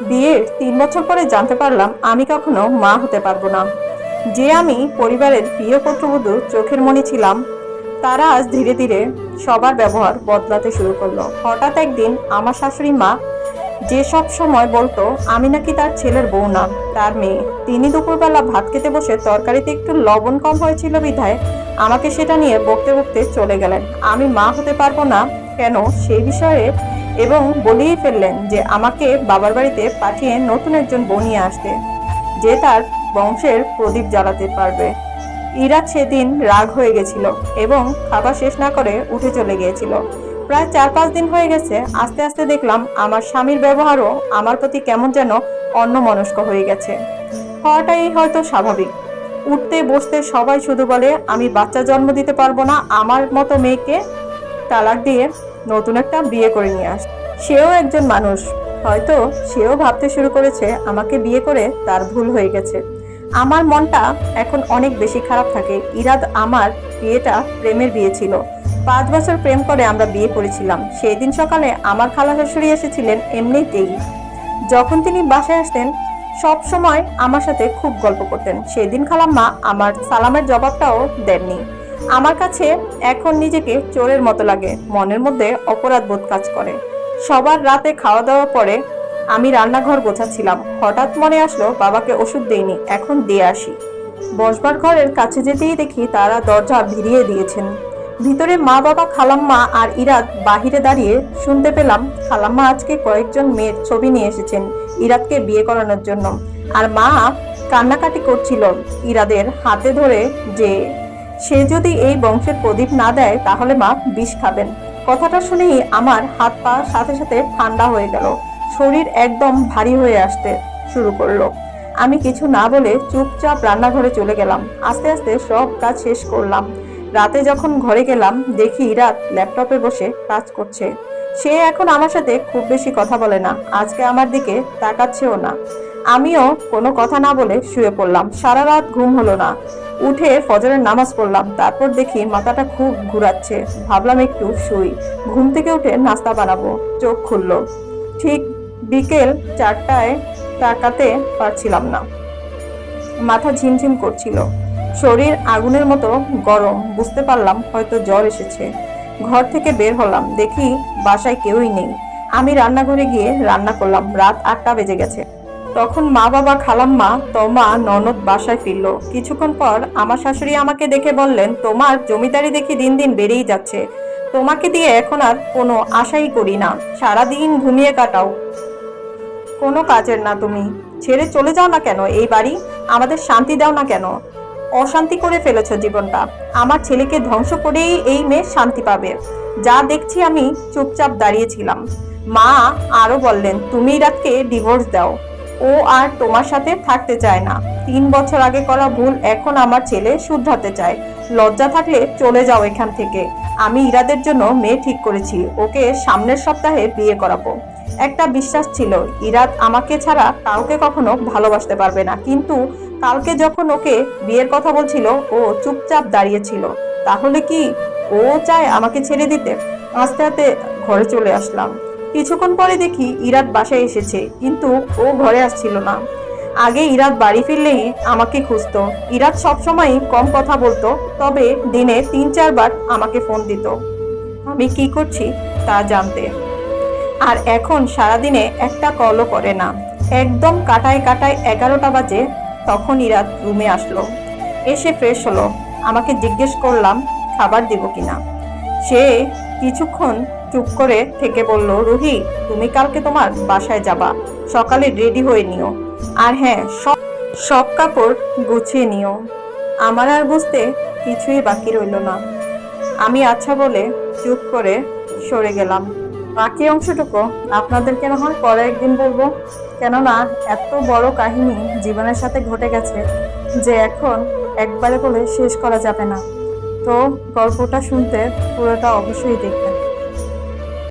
বিয়ের তিন বছর পরে জানতে পারলাম আমি কখনো মা হতে পারব না। যে আমি পরিবারের প্রিয় পুত্রবধূ চোখের মনে ছিলাম, তারা আজ ধীরে ধীরে সবার ব্যবহার বদলাতে শুরু করল। হঠাৎ একদিন আমার শাশুড়ি মা যে সব সময় বলতো, আমি নাকি তার ছেলের বউ না, তার মেয়ে। তিনি দুপুরবেলা ভাত খেতে বসে তরকারিতে একটু লবণ কম হয়েছিল বিধায় আমাকে সেটা নিয়ে বকতে বকতে চলে গেলেন। আমি মা হতে পারব না কেন? সেই বিষয়ে এবং বলিয়ে ফেললেন যে আমাকে বাবার বাড়িতে পাঠিয়ে নতুন একজন বনিয়ে আসতে, যে তার বংশের প্রদীপ জ্বালাতে পারবে। ইরাত সেদিন রাগ হয়ে গেছিল এবং খাবার শেষ না করে উঠে চলে গিয়েছিল। প্রায় চার পাঁচ দিন হয়ে গেছে, আস্তে আস্তে দেখলাম আমার স্বামীর ব্যবহারও আমার প্রতি কেমন যেন অন্যমনস্ক হয়ে গেছে। হওয়াটাই হয়তো স্বাভাবিক। উঠতে, বসতে সবাই শুধু বলে, আমি বাচ্চা জন্ম দিতে পারব না, আমার মতো মেয়েকে তালাক দিয়ে নতুন একটা বিয়ে করে নিয়ে আস। সেও একজন মানুষ। হয়তো সেও ভাবতে শুরু করেছে, আমাকে বিয়ে করে তার ভুল হয়ে গেছে। আমার মনটা এখন অনেক বেশি খারাপ থাকে। ইরাদ আমার বিয়েটা প্রেমের বিয়ে ছিল। পাঁচ বছর প্রেম করে আমরা বিয়ে করেছিলাম। সেই দিন সকালে আমার খালা শাশুড়ি এসেছিলেন এমনিতেই। যখন তিনি বাসায় আসতেন, সব সময় আমার সাথে খুব গল্প করতেন। সেদিন খালাম্মা আমার সালামের জবাবটাও দেননি। আমার কাছে এখন নিজেকে চোরের মতো লাগে, মনের মধ্যে অপরাধ বোধ কাজ করে। সবার রাতে খাওয়া দাওয়া পরে আমি রান্নাঘর গোছাচ্ছিলাম। হঠাৎ মনে আসলো, বাবাকে ওষুধ দেইনি, এখন দিয়ে আসি। বসবার ঘরের কাছে যেতেই দেখি তারা দরজা ভিড়িয়ে দিয়েছেন। ভিতরে মা বাবা, খালাম্মা আর ইরাদ বাহিরে দাঁড়িয়ে শুনতে পেলাম, খালাম্মা আজকে কয়েকজন মেয়ের ছবি নিয়ে এসেছেন ইরাদকে বিয়ে করানোর জন্য। আর মা কান্নাকাটি করছিল ইরাদের হাতে ধরে যে সে যদি এই বংশের প্রদীপ না দেয়, তাহলে মা বিষ খাবেন। কথাটা শুনেই আমার হাত পা সাথে সাথে ঠান্ডা হয়ে গেল। শরীর একদম ভারী হয়ে আসতে শুরু করল। আমি কিছু না বলে চুপচাপ রান্নাঘরে চলে গেলাম। আস্তে আস্তে সব কাজ শেষ করলাম। রাতে যখন ঘরে গেলাম, দেখি রাত ল্যাপটপে বসে কাজ করছে। সে এখন আমার সাথে খুব বেশি কথা বলে না। আজকে আমার দিকে তাকাচ্ছেও না। আমিও কোনো কথা না বলে শুয়ে পড়লাম। সারা রাত ঘুম হলো না। উঠে ফজরের নামাজ পড়লাম। তারপর দেখি মাথাটা খুব ঘুরাচ্ছে। ভাবলাম একটু শুই। ঘুম থেকে উঠে নাস্তা বানাবো। চোখ খুললো। ঠিক বিকেল চারটায় তাকাতে পারছিলাম না। মাথা ঝিমঝিম করছিল। শরীর আগুনের মতো গরম। বুঝতে পারলাম হয়তো জ্বর এসেছে। ঘর থেকে বের হলাম। দেখি বাসায় কেউই নেই। আমি রান্নাঘরে গিয়ে রান্না করলাম। রাত আটটা বেজে গেছে। তখন মা বাবা খালাম্মা, তোমা, ননদ বাসায় ফিরলো। কিছুক্ষণ পর আমার শাশুড়ি আমাকে দেখে বললেন, তোমার জমিদারি দেখি দিন দিন বেড়েই যাচ্ছে। তোমাকে দিয়ে এখন আর কোনো আশাই করি না। সারাদিন ঘুমিয়ে কাটাও। কোনো কাজের না তুমি। ছেড়ে চলে যাও না কেন এই বাড়ি? আমাদের শান্তি দাও না কেন? অশান্তি করে ফেলেছ জীবনটা। আমার ছেলেকে ধ্বংস করেই এই মেয়ে শান্তি পাবে। যা দেখছি আমি চুপচাপ দাঁড়িয়েছিলাম মা আরও বললেন তুমি রাতকে ডিভোর্স দাও। ও আর তোমার সাথে থাকতে চায় না। তিন বছর আগে করা ভুল এখন আমার ছেলে শুধরাতে চায়। লজ্জা থাকলে চলে যাও এখান থেকে। আমি ইরাদের জন্য মেয়ে ঠিক করেছি। ওকে সামনের সপ্তাহে বিয়ে করাবো। একটা বিশ্বাস ছিল, ইরাদ আমাকে ছাড়া কাউকে কখনো ভালোবাসতে পারবে না। কিন্তু কালকে যখন ওকে বিয়ের কথা বলছিল, ও চুপচাপ দাঁড়িয়েছিল তাহলে কি ও চায় আমাকে ছেড়ে দিতে? আস্তে আস্তে ঘরে চলে আসলাম। কিছুক্ষণ পরে দেখি ইরাদ বাসায় এসেছে, কিন্তু ও ঘরে আসছিল না। আগে ইরাদ বাড়ি ফিরলেই আমাকে খুঁজতো। ইরাদ সবসময়ই কম কথা বলতো, তবে দিনে তিন চারবার আমাকে ফোন দিত। আমি কি করছি তা জানতে। আর এখন সারাদিনে একটা কলও করে না। একদম কাটায় কাটায় এগারোটা বাজে, তখন ইরাত রুমে আসলো। এসে ফ্রেশ হলো। আমাকে জিজ্ঞেস করলাম, খাবার দেব কিনা? সে কিছুক্ষণ চুপ করে থেকে বলল, রুহি, তুমি কালকে তোমার বাসায় যাবা। সকালে রেডি হয়ে নিও। আর হ্যাঁ সব সব কাপড় গুছিয়ে নিও। আমার আর বুঝতে কিছুই বাকি রইল না। আমি আচ্ছা বলে চুপ করে সরে গেলাম। বাকি অংশটুকু আপনাদেরকে না হয় পরে একদিন বলব। কেননা এত বড় কাহিনী জীবনের সাথে ঘটে গেছে যে এখন একবারে বলে শেষ করা যাবে না। তো গল্পটা শুনতে পুরোটা অবশ্যই দেখবেন।